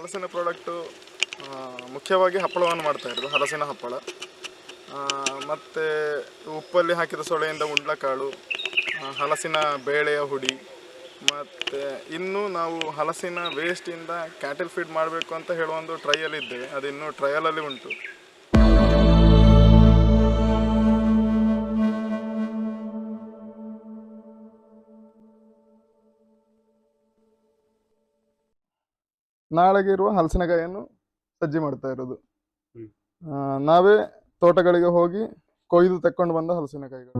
ಹಲಸಿನ ಪ್ರಾಡಕ್ಟು ಮುಖ್ಯವಾಗಿ ಹಪ್ಪಳವನ್ನು ಮಾಡ್ತಾ ಇರೋದು, ಹಲಸಿನ ಹಪ್ಪಳ. ಮತ್ತು ಉಪ್ಪಲ್ಲಿ ಹಾಕಿದ ಸೊಳೆಯಿಂದ ಉಂಡ್ಲಕಾಳು ಹಲಸಿನ ಬೇಳೆಯ ಹುಡಿ, ಮತ್ತು ಇನ್ನೂ ನಾವು ಹಲಸಿನ ವೇಸ್ಟಿಂದ ಕ್ಯಾಟಲ್ ಫೀಡ್ ಮಾಡಬೇಕು ಅಂತ ಹೇಳುವ ಒಂದು ಟ್ರಯಲ್ ಇದ್ದೇವೆ. ಅದು ಇನ್ನೂ ಟ್ರಯಲಲ್ಲಿ ಉಂಟು. ನಾಳೆಗೆ ಇರುವ ಹಲಸಿನಕಾಯಿಯನ್ನು ಸಜ್ಜಿ ಮಾಡ್ತಾ ಇರೋದು. ನಾವೇ ತೋಟಗಳಿಗೆ ಹೋಗಿ ಕೊಯ್ದು ತಕೊಂಡು ಬಂದ ಹಲಸಿನಕಾಯಿಗಳು.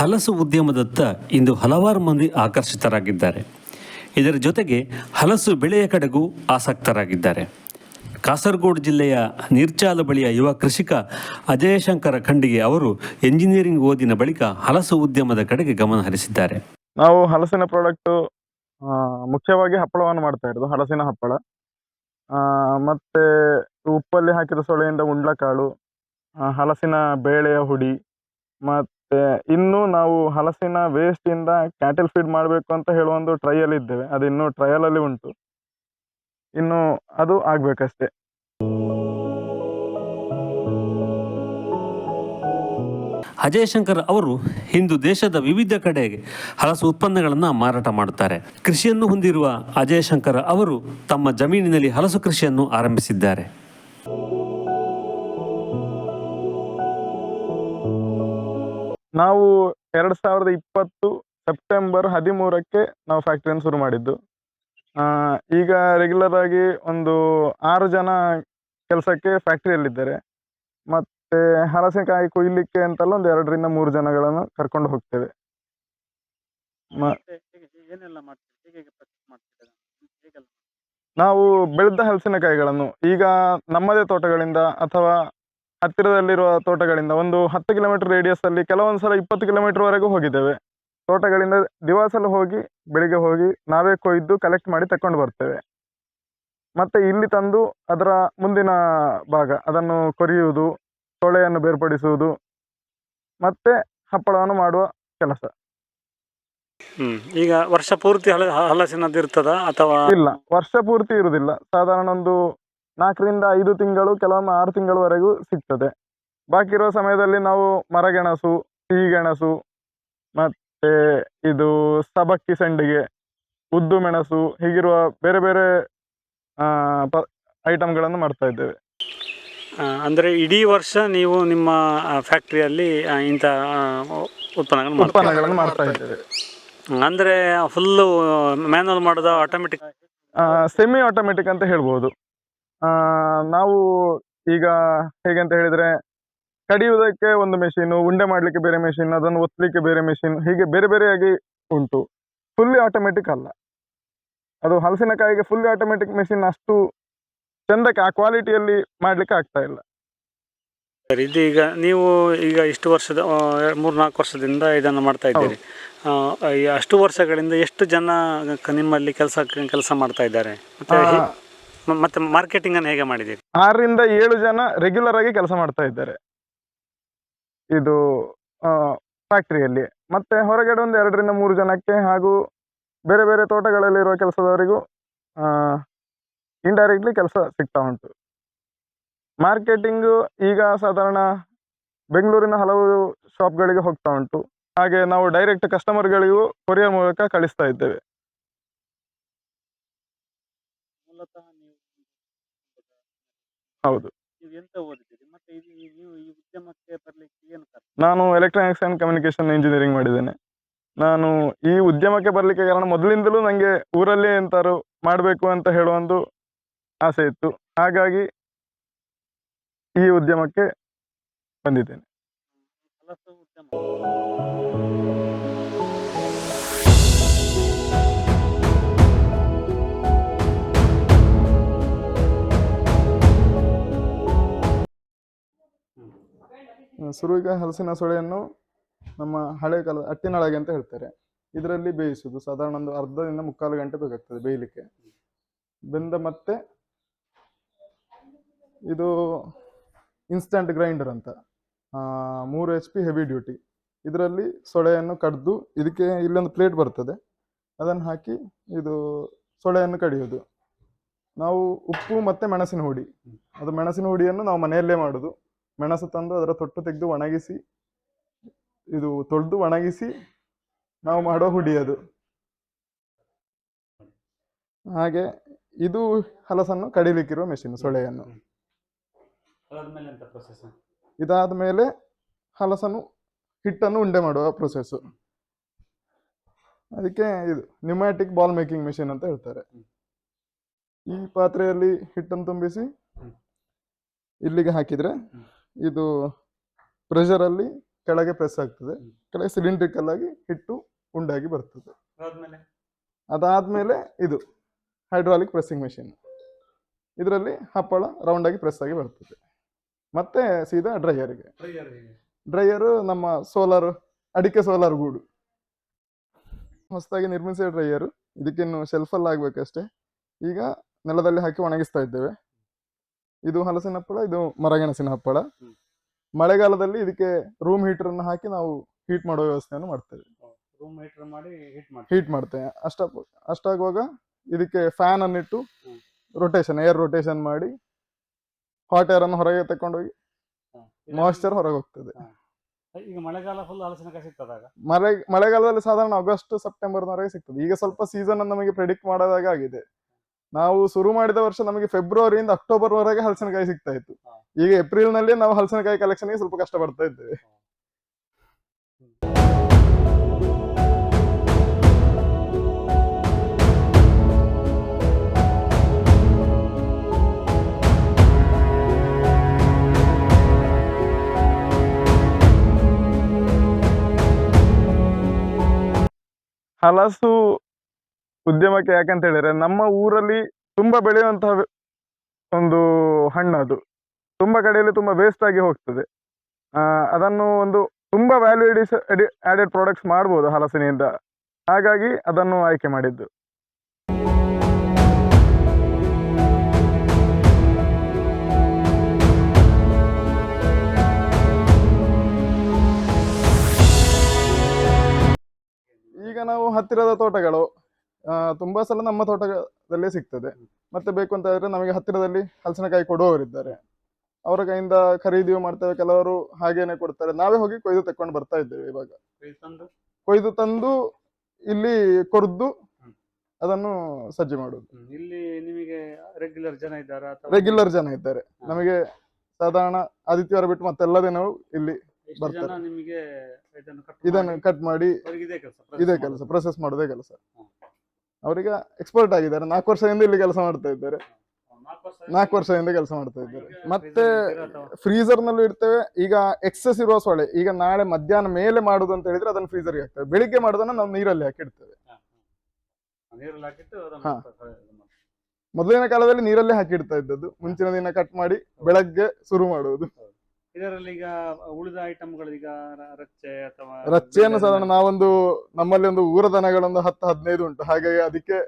ಹಲಸು ಉದ್ಯಮದತ್ತ ಇಂದು ಹಲವಾರು ಮಂದಿ ಆಕರ್ಷಿತರಾಗಿದ್ದಾರೆ. ಇದರ ಜೊತೆಗೆ ಹಲಸು ಬೆಳೆಯ ಕಡೆಗೂ ಆಸಕ್ತರಾಗಿದ್ದಾರೆ. ಕಾಸರಗೋಡು ಜಿಲ್ಲೆಯ ನಿರ್ಚಾಲ ಬಳಿಯ ಯುವ ಕೃಷಿಕ ಅಜಯಶಂಕರ ಖಂಡಿಗೆ ಅವರು ಎಂಜಿನಿಯರಿಂಗ್ ಓದಿನ ಬಳಿಕ ಹಲಸು ಉದ್ಯಮದ ಕಡೆಗೆ ಗಮನ ಹರಿಸಿದ್ದಾರೆ. ನಾವು ಹಲಸಿನ ಪ್ರಾಡಕ್ಟು ಮುಖ್ಯವಾಗಿ ಹಪ್ಪಳವನ್ನು ಮಾಡ್ತಾ ಇರೋದು, ಹಲಸಿನ ಹಪ್ಪಳ. ಮತ್ತು ಉಪ್ಪಲ್ಲಿ ಹಾಕಿದ ಸೊಳೆಯಿಂದ ಉಂಡ್ಲಕಾಳು ಹಲಸಿನ ಬೇಳೆಯ ಹುಡಿ, ಮತ್ತು ಇನ್ನೂ ನಾವು ಹಲಸಿನ ವೇಸ್ಟಿಂದ ಕ್ಯಾಟಲ್ ಫೀಡ್ ಮಾಡಬೇಕು ಅಂತ ಹೇಳುವ ಒಂದು ಟ್ರಯಲ್ ಇದ್ದೇವೆ. ಅದು ಇನ್ನೂ ಟ್ರಯಲಲ್ಲಿ ಉಂಟು. ಇನ್ನು ಅದು ಆಗ್ಬೇಕಷ್ಟೇ. ಅಜಯ್ ಶಂಕರ್ ಅವರು ಇಂದು ದೇಶದ ವಿವಿಧ ಕಡೆಗೆ ಹಲಸು ಉತ್ಪನ್ನಗಳನ್ನು ಮಾರಾಟ ಮಾಡುತ್ತಾರೆ. ಕೃಷಿಯನ್ನು ಹೊಂದಿರುವ ಅಜಯ್ ಶಂಕರ್ ಅವರು ತಮ್ಮ ಜಮೀನಿನಲ್ಲಿ ಹಲಸು ಕೃಷಿಯನ್ನು ಆರಂಭಿಸಿದ್ದಾರೆ. ನಾವು ಎರಡು ಸಾವಿರದ ಇಪ್ಪತ್ತು ಸೆಪ್ಟೆಂಬರ್ ಹದಿಮೂರಕ್ಕೆ ನಾವು ಫ್ಯಾಕ್ಟ್ರಿಯನ್ನು ಶುರು ಮಾಡಿದ್ದು. ಈಗ ರೆಗ್ಯುಲರ್ ಆಗಿ ಒಂದು ಆರು ಜನ ಕೆಲಸಕ್ಕೆ ಫ್ಯಾಕ್ಟ್ರಿಯಲ್ಲಿದ್ದಾರೆ ಮತ್ತೆ ಹಲಸಿನಕಾಯಿ ಕೊಯ್ಲಿಕ್ಕೆ ಅಂತಲ್ಲ ಒಂದು ಎರಡರಿಂದ ಮೂರು ಜನಗಳನ್ನು ಕರ್ಕೊಂಡು ಹೋಗ್ತೇವೆ. ನಾವು ಬೆಳೆದ ಹಲಸಿನಕಾಯಿಗಳನ್ನು ಈಗ ನಮ್ಮದೇ ತೋಟಗಳಿಂದ ಅಥವಾ ಹತ್ತಿರದಲ್ಲಿರುವ ತೋಟಗಳಿಂದ ಒಂದು ಹತ್ತು ಕಿಲೋಮೀಟರ್ ರೇಡಿಯಸ್ ಅಲ್ಲಿ ಕೆಲವೊಂದು ಸಲ ಇಪ್ಪತ್ತು ಕಿಲೋಮೀಟರ್ ವರೆಗೂ ಹೋಗಿದ್ದೇವೆ. ತೋಟಗಳಿಂದ ದಿವಸಲು ಹೋಗಿ ಬೆಳಿಗ್ಗೆ ಹೋಗಿ ನಾವೇ ಕೊಯ್ದು ಕಲೆಕ್ಟ್ ಮಾಡಿ ತಕೊಂಡು ಬರ್ತೇವೆ. ಮತ್ತೆ ಇಲ್ಲಿ ತಂದು ಅದರ ಮುಂದಿನ ಭಾಗ ಅದನ್ನು ಕೊರಿಯುವುದು ತೊಳೆಯನ್ನು ಬೇರ್ಪಡಿಸುವುದು ಮತ್ತೆ ಹಪ್ಪಳವನ್ನು ಮಾಡುವ ಕೆಲಸ. ಹ್ಮ್ ಈಗ ವರ್ಷ ಪೂರ್ತಿ ಹಲ ಹಲಸಿನದ್ದು ಇರ್ತದ ಅಥವಾ? ಇಲ್ಲ ವರ್ಷ ಪೂರ್ತಿ ಇರುವುದಿಲ್ಲ. ಸಾಧಾರಣ ಒಂದು ನಾಲ್ಕರಿಂದ ಐದು ತಿಂಗಳು ಕೆಲವೊಮ್ಮೆ ಆರು ತಿಂಗಳವರೆಗೂ ಸಿಗ್ತದೆ. ಬಾಕಿ ಇರುವ ಸಮಯದಲ್ಲಿ ನಾವು ಮರಗೆಣಸು ಸಿಹಿಗೆಣಸು ಮತ್ತೆ ಇದು ಸಬಕ್ಕಿ ಸಂಡಿಗೆ ಉದ್ದು ಮೆಣಸು ಹೀಗಿರುವ ಬೇರೆ ಬೇರೆ ಐಟಮ್ಗಳನ್ನು ಮಾಡ್ತಾ ಇದ್ದೇವೆ. ಅಂದ್ರೆ ಇಡೀ ವರ್ಷ ನೀವು ನಿಮ್ಮ ಫ್ಯಾಕ್ಟ್ರಿಯಲ್ಲಿ ಇಂಥ ಉತ್ಪನ್ನಗಳನ್ನು ಉತ್ಪನ್ನಗಳನ್ನು ಮಾಡ್ತಾ ಇದ್ದೇವೆ ಅಂದರೆ ಫುಲ್ಲು ಮ್ಯಾನುವಲ್ ಮಾಡೋದು ಆಟೋಮೆಟಿಕ್ ಸೆಮಿ ಆಟೋಮೆಟಿಕ್ ಅಂತ ಹೇಳ್ಬೋದು. ನಾವು ಈಗ ಹೇಗೆ ಅಂತ ಹೇಳಿದ್ರೆ ಕಡಿಯುವುದಕ್ಕೆ ಒಂದು ಮೆಷಿನ್ ಉಂಡೆ ಮಾಡಲಿಕ್ಕೆ ಬೇರೆ ಮೆಷಿನ್ ಅದನ್ನು ಒತ್ತಲಿಕ್ಕೆ ಬೇರೆ ಮೆಷಿನ್ ಹೀಗೆ ಬೇರೆ ಬೇರೆಯಾಗಿ ಉಂಟು. ಫುಲ್ಲಿ ಆಟೋಮೆಟಿಕ್ ಅಲ್ಲ. ಅದು ಹಲಸಿನಕಾಯಿಗೆ ಫುಲ್ಲಿ ಆಟೋಮೆಟಿಕ್ ಮೆಷಿನ್ ಅಷ್ಟು ಚಂದಕ್ಕೆ ಆ ಕ್ವಾಲಿಟಿಯಲ್ಲಿ ಮಾಡ್ಲಿಕ್ಕೆ ಆಗ್ತಾ ಇಲ್ಲ. ಇದು ಈಗ ನೀವು ಈಗ ಇಷ್ಟು ವರ್ಷದ ಮೂರ್ನಾಲ್ಕು ವರ್ಷದಿಂದ ಇದನ್ನು ಮಾಡ್ತಾ ಇದ್ದೀರಿ. ಆ, ಈ ಅಷ್ಟು ವರ್ಷಗಳಿಂದ ಎಷ್ಟು ಜನ ಕ- ನಿಮ್ಮಲ್ಲಿ ಕೆಲಸ ಕೆಲಸ ಮಾಡ್ತಾ ಇದ್ದಾರೆ? ಮತ್ತೆ ಆ, ಮ- ಮತ್ತೆ ಮಾರ್ಕೆಟಿಂಗ್ ಅನ್ನು ಹೇಗೆ ಮಾಡಿದ್ದೀರಿ? ಆರರಿಂದ ಏಳು ಜನ ರೆಗ್ಯುಲರ್ ಆಗಿ ಕೆಲಸ ಮಾಡ್ತಾ ಇದ್ದಾರೆ. ಇದು ಫ್ಯಾಕ್ಟ್ರಿಯಲ್ಲಿ ಮತ್ತೆ ಹೊರಗಡೆ ಒಂದು ಎರಡರಿಂದ ಮೂರು ಜನಕ್ಕೆ ಹಾಗೂ ಬೇರೆ ಬೇರೆ ತೋಟಗಳಲ್ಲಿರುವ ಕೆಲಸದವರಿಗೂ ಇಂಡೈರೆಕ್ಟ್ಲಿ ಕೆಲಸ ಸಿಗ್ತಾ ಉಂಟು. ಮಾರ್ಕೆಟಿಂಗು ಈಗ ಸಾಧಾರಣ ಬೆಂಗಳೂರಿನ ಹಲವು ಶಾಪ್ಗಳಿಗೆ ಹೋಗ್ತಾ ಉಂಟು. ಹಾಗೆ ನಾವು ಡೈರೆಕ್ಟ್ ಕಸ್ಟಮರ್ಗಳಿಗೂ ಕೊರಿಯರ್ ಮೂಲಕ ಕಳಿಸ್ತಾ ಇದ್ದೇವೆ. ಹೌದು. ನಾನು ಎಲೆಕ್ಟ್ರಾನಿಕ್ಸ್ ಆ್ಯಂಡ್ ಕಮ್ಯುನಿಕೇಶನ್ ಇಂಜಿನಿಯರಿಂಗ್ ಮಾಡಿದ್ದೇನೆ. ನಾನು ಈ ಉದ್ಯಮಕ್ಕೆ ಬರಲಿಕ್ಕೆ ಕಾರಣ ಮೊದಲಿಂದಲೂ ನನಗೆ ಊರಲ್ಲೇ ಎಂತಾರು ಮಾಡಬೇಕು ಅಂತ ಹೇಳುವ ಒಂದು ಆಸೆ ಇತ್ತು. ಹಾಗಾಗಿ ಈ ಉದ್ಯಮಕ್ಕೆ ಬಂದಿದ್ದೇನೆ. ಸುರುವಿಗ ಹಲಸಿನ ಸೊಳೆಯನ್ನು ನಮ್ಮ ಹಳೆ ಕಾಲದ ಅಟ್ಟಿನೊಳಗೆ ಅಂತ ಹೇಳ್ತಾರೆ. ಇದರಲ್ಲಿ ಬೇಯಿಸುವುದು. ಸಾಧಾರಣ ಒಂದು ಅರ್ಧದಿಂದ ಮುಕ್ಕಾಲು ಗಂಟೆ ಬೇಕಾಗ್ತದೆ ಬೇಯಲಿಕ್ಕೆ. ಬೆಂದ ಮತ್ತೆ ಇದು ಇನ್ಸ್ಟಂಟ್ ಗ್ರೈಂಡರ್ ಅಂತ. ಮೂರು ಎಚ್ ಪಿ ಹೆವಿ ಡ್ಯೂಟಿ ಇದರಲ್ಲಿ ಸೊಳೆಯನ್ನು ಕಡಿದು ಇದಕ್ಕೆ ಇಲ್ಲೊಂದು ಪ್ಲೇಟ್ ಬರ್ತದೆ. ಅದನ್ನು ಹಾಕಿ ಇದು ಸೊಳೆಯನ್ನು ಕಡಿಯೋದು. ನಾವು ಉಪ್ಪು ಮತ್ತು ಮೆಣಸಿನ ಹುಡಿ. ಅದು ಮೆಣಸಿನ ಹುಡಿಯನ್ನು ನಾವು ಮನೆಯಲ್ಲೇ ಮಾಡೋದು. ಮೆಣಸು ತಂದು ಅದರ ತೊಟ್ಟು ತೆಗೆದು ಒಣಗಿಸಿ, ಇದು ತೊಳೆದು ಒಣಗಿಸಿ ನಾವು ಮಾಡೋ ಹುಡಿ ಅದು. ಹಾಗೆ ಇದು ಹಲಸನ್ನು ಕಡಿಲಿಕ್ಕಿರುವ ಮೆಷಿನ್ ಸೊಳೆಯನ್ನು ಅದಾದ್ಮೇಲೆ ಎಂತ ಪ್ರೊಸೆಸ್ ಇದಾದ ಮೇಲೆ ಹಲಸನ್ನು ಹಿಟ್ಟನ್ನು ಉಂಡೆ ಮಾಡುವ ಪ್ರೊಸೆಸ್ಸು ಅದಕ್ಕೆ ಇದು ನ್ಯೂಮ್ಯಾಟಿಕ್ ಬಾಲ್ ಮೇಕಿಂಗ್ ಮೆಷಿನ್ ಅಂತ ಹೇಳ್ತಾರೆ. ಈ ಪಾತ್ರೆಯಲ್ಲಿ ಹಿಟ್ಟನ್ನು ತುಂಬಿಸಿ ಇಲ್ಲಿಗೆ ಹಾಕಿದ್ರೆ ಇದು ಪ್ರೆಷರ್ ಅಲ್ಲಿ ಕೆಳಗೆ ಪ್ರೆಸ್ ಆಗ್ತದೆ. ಕೆಳಗೆ ಸಿಲಿಂಡ್ರಿಕಲ್ ಆಗಿ ಹಿಟ್ಟು ಉಂಡಾಗಿ ಬರ್ತದೆ. ಅದಾದ್ಮೇಲೆ? ಇದು ಹೈಡ್ರಾಲಿಕ್ ಪ್ರೆಸ್ಸಿಂಗ್ ಮೆಷಿನ್ ಇದರಲ್ಲಿ ಹಪ್ಪಳ ರೌಂಡ್ ಆಗಿ ಪ್ರೆಸ್ ಆಗಿ ಬರ್ತದೆ. ಮತ್ತೆ ಸೀದಾ ಡ್ರೈಯರ್ಗೆ ಡ್ರೈಯರು ನಮ್ಮ ಸೋಲಾರ್ ಅಡಿಕೆ ಸೋಲಾರ್ ಗೂಡು. ಹೊಸದಾಗಿ ನಿರ್ಮಿಸಿದ ಡ್ರೈಯರು ಇದಕ್ಕಿನ್ನು ಶೆಲ್ಫಲ್ಲಿ ಆಗಬೇಕಷ್ಟೇ. ಈಗ ನೆಲದಲ್ಲಿ ಹಾಕಿ ಒಣಗಿಸ್ತಾ ಇದ್ದೇವೆ. ಇದು ಹಲಸಿನ ಹಪ್ಪಳ ಇದು ಮರಗೆಣಸಿನ ಹಪ್ಪಳ. ಮಳೆಗಾಲದಲ್ಲಿ ಇದಕ್ಕೆ ರೂಮ್ ಹೀಟರನ್ನು ಹಾಕಿ ನಾವು ಹೀಟ್ ಮಾಡೋ ವ್ಯವಸ್ಥೆಯನ್ನು ಮಾಡ್ತೇವೆ. ರೂಮ್ ಹೀಟರ್ ಮಾಡಿ ಹೀಟ್ ಮಾಡಿ ಹೀಟ್ ಮಾಡ್ತೇವೆ. ಅಷ್ಟ ಅಷ್ಟಾಗುವಾಗ ಇದಕ್ಕೆ ಫ್ಯಾನ್ ಅನ್ನಿಟ್ಟು. ರೊಟೇಷನ್ ಏರ್ ರೊಟೇಷನ್ ಮಾಡಿ ಹಾಟ್ ಏರ್ ಅನ್ನು ಹೊರಗೆ ತಕೊಂಡೋಗಿ ಮಾಯಿಶ್ಚರ್ ಹೊರಗೆ ಹೋಗ್ತದೆ ಈಗ ಮಳೆಗಾಲ ಫುಲ್ ಹಲಸಿನಕಾಯಿ ಸಿಗ್ತದಾಗ ಮಳೆ ಮಳೆಗಾಲದಲ್ಲಿ ಸಾಧಾರಣ ಆಗಸ್ಟ್ ಸೆಪ್ಟೆಂಬರ್ ವರೆಗೆ ಸಿಗ್ತದೆ. ಈಗ ಸ್ವಲ್ಪ ಸೀಸನ್ ನಮಗೆ ಪ್ರೆಡಿಕ್ಟ್ ಮಾಡೋದಾಗ ಆಗಿದೆ. ನಾವು ಶುರು ಮಾಡಿದ ವರ್ಷ ನಮಗೆ ಫೆಬ್ರವರಿಯಿಂದ ಅಕ್ಟೋಬರ್ ವರೆಗೆ ಹಲಸಿನಕಾಯಿ ಸಿಗ್ತಾ ಇತ್ತು. ಈಗ ಏಪ್ರಿಲ್ನಲ್ಲಿ ನಾವು ಹಲಸಿನಕಾಯಿ ಕಲೆಕ್ಷನ್ಗೆ ಸ್ವಲ್ಪ ಕಷ್ಟ ಪಡ್ತಾ ಇದ್ದೇವೆ. ಹಲಸು ಉದ್ಯಮಕ್ಕೆ ಯಾಕಂತ ಹೇಳಿದ್ರೆ ನಮ್ಮ ಊರಲ್ಲಿ ತುಂಬಾ ಬೆಳೆಯುವಂತಹ ಒಂದು ಹಣ್ಣು ಅದು. ತುಂಬಾ ಕಡೆಯಲ್ಲಿ ತುಂಬಾ ವೇಸ್ಟ್ ಆಗಿ ಹೋಗ್ತದೆ. ಅದನ್ನು ಒಂದು ತುಂಬಾ ವ್ಯಾಲ್ಯೂ ಎಡಿಸ್ ಆಡೆಡ್ ಪ್ರಾಡಕ್ಟ್ಸ್ ಮಾಡ್ಬೋದು ಹಲಸಿನಿಂದ. ಹಾಗಾಗಿ ಅದನ್ನು ಆಯ್ಕೆ ಮಾಡಿದ್ದು. ನಾವು ಹತ್ತಿರದ ತೋಟಗಳು ತುಂಬಾ ಸಲ ನಮ್ಮ ತೋಟದಲ್ಲೇ ಸಿಗ್ತದೆ. ಮತ್ತೆ ಬೇಕು ಅಂತ ಹೇಳಿದ್ರೆ ನಮಗೆ ಹತ್ತಿರದಲ್ಲಿ ಹಲಸಿನಕಾಯಿ ಕೊಡುವವರಿದ್ದಾರೆ ಅವರ ಕೈಯಿಂದ ಖರೀದಿಯು ಮಾಡ್ತೇವೆ. ಕೆಲವರು ಹಾಗೇನೆ ಕೊಡ್ತಾರೆ. ನಾವೇ ಹೋಗಿ ಕೊಯ್ದು ತಕೊಂಡು ಬರ್ತಾ ಇದ್ದೇವೆ ಇವಾಗ. ಕೊಯ್ದು ತಂದು ಇಲ್ಲಿ ಕೊರ್ದು ಅದನ್ನು ಸಜ್ಜೆ ಮಾಡುದು. ಇಲ್ಲಿ ನಿಮಗೆ ರೆಗ್ಯುಲರ್ ಜನ ಇದ್ದಾರಾ ರೆಗ್ಯುಲರ್ ಜನ ಇದ್ದಾರೆ. ನಮಗೆ ಸಾಧಾರಣ ಆದಿತ್ಯವಾರ ಬಿಟ್ಟು ಮತ್ತೆಲ್ಲ ನಾವು ಇಲ್ಲಿ ಬರ್ತಾರೆ. ನಿಮಗೆ ಇದನ್ನು ಕಟ್ ಮಾಡಿ? ಇದೇ ಕೆಲಸ ಪ್ರೊಸೆಸ್ ಮಾಡೋದೇ. ಕೆಲಸ. ಅವರಿಗೆ ಎಕ್ಸ್ಪರ್ಟ್ ಆಗಿದ್ದಾರೆ. ನಾಲ್ಕು ವರ್ಷದಿಂದ ಇಲ್ಲಿ ಕೆಲಸ ಮಾಡ್ತಾ ಇದ್ದಾರೆ. ನಾಲ್ಕು ವರ್ಷದಿಂದ ಕೆಲಸ ಮಾಡ್ತಾ ಇದ್ದಾರೆ. ಮತ್ತೆ ಫ್ರೀಸರ್ ನಲ್ಲೂ ಇಡ್ತೇವೆ ಈಗ ಎಕ್ಸಸ್ ಇರುವ ಸೊಳ್ಳೆ ಈಗ ನಾಳೆ ಮಧ್ಯಾಹ್ನ ಮೇಲೆ ಮಾಡುದು ಅಂತ ಹೇಳಿದ್ರೆ ಅದನ್ನು ಫ್ರೀಸರ್ಗೆ ಹಾಕ್ತೇವೆ. ಬೆಳಿಗ್ಗೆ ಮಾಡೋದನ್ನ ನಾವು ನೀರಲ್ಲಿ ಹಾಕಿಡ್ತೇವೆ. ಮೊದಲಿನ ಕಾಲದಲ್ಲಿ ನೀರಲ್ಲೇ ಹಾಕಿಡ್ತಾ ಇದ್ದದ್ದು. ಮುಂಚಿನ ದಿನ ಕಟ್ ಮಾಡಿ ಬೆಳಗ್ಗೆ ಶುರು ಮಾಡುವುದು. ಇದರಲ್ಲಿ ಈಗ ಉಳಿದ ಐಟಮ್ಗಳು ಈಗ ರ- ರಚ್ಚೆ ಅಥವಾ ರಚ್ಚೆಯನ್ನು ಸಾಧಾರಣ ನಾವೊಂದು ನಮ್ಮಲ್ಲಿ ಒಂದು ಊರ ದನಗಳೊಂದು ಹತ್ತು ಹದಿನೈದು ಉಂಟು. ಹಾಗಾಗಿ ಅದಕ್ಕೆ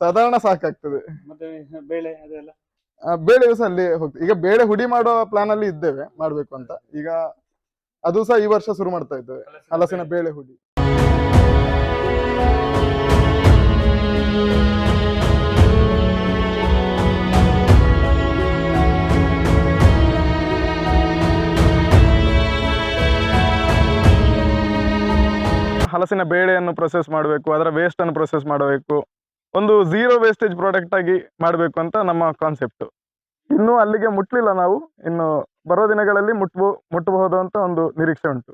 ಸಾಧಾರಣ ಸಾಕಾಗ್ತದೆ. ಮತ್ತೆ ಬೇಳೆ ಅದೆಲ್ಲ? ಆ, ಬೇಳೆಯು ಸಹ ಅಲ್ಲಿ ಹೋಗ್ತದೆ. ಈಗ ಬೇಳೆ ಹುಡಿ ಮಾಡೋ ಪ್ಲಾನ್ ಅಲ್ಲಿ ಇದ್ದೇವೆ ಮಾಡ್ಬೇಕು ಅಂತ. ಈಗ ಅದು ಸಹ ಈ ವರ್ಷ ಶುರು ಮಾಡ್ತಾ ಇದ್ದೇವೆ. ಹಲಸಿನ ಬೇಳೆ ಹುಡಿ. ಹಲಸಿನ ಬೇಳೆಯನ್ನು ಪ್ರೊಸೆಸ್ ಮಾಡಬೇಕು, ಅದರ ವೇಸ್ಟ್ ಅನ್ನು ಪ್ರೊಸೆಸ್ ಮಾಡಬೇಕು. ಒಂದು ಝೀರೋ ವೇಸ್ಟೇಜ್ ಪ್ರಾಡಕ್ಟ್ ಆಗಿ ಮಾಡಬೇಕು ಅಂತ ನಮ್ಮ ಕಾನ್ಸೆಪ್ಟು ಇನ್ನೂ ಅಲ್ಲಿಗೆ ಮುಟ್ಟಲಿಲ್ಲ ನಾವು. ಇನ್ನು ಬರೋ ದಿನಗಳಲ್ಲಿ ಮುಟ್ಬೋ ಮುಟ್ಟಬಹುದು ಅಂತ ಒಂದು ನಿರೀಕ್ಷೆ ಉಂಟು.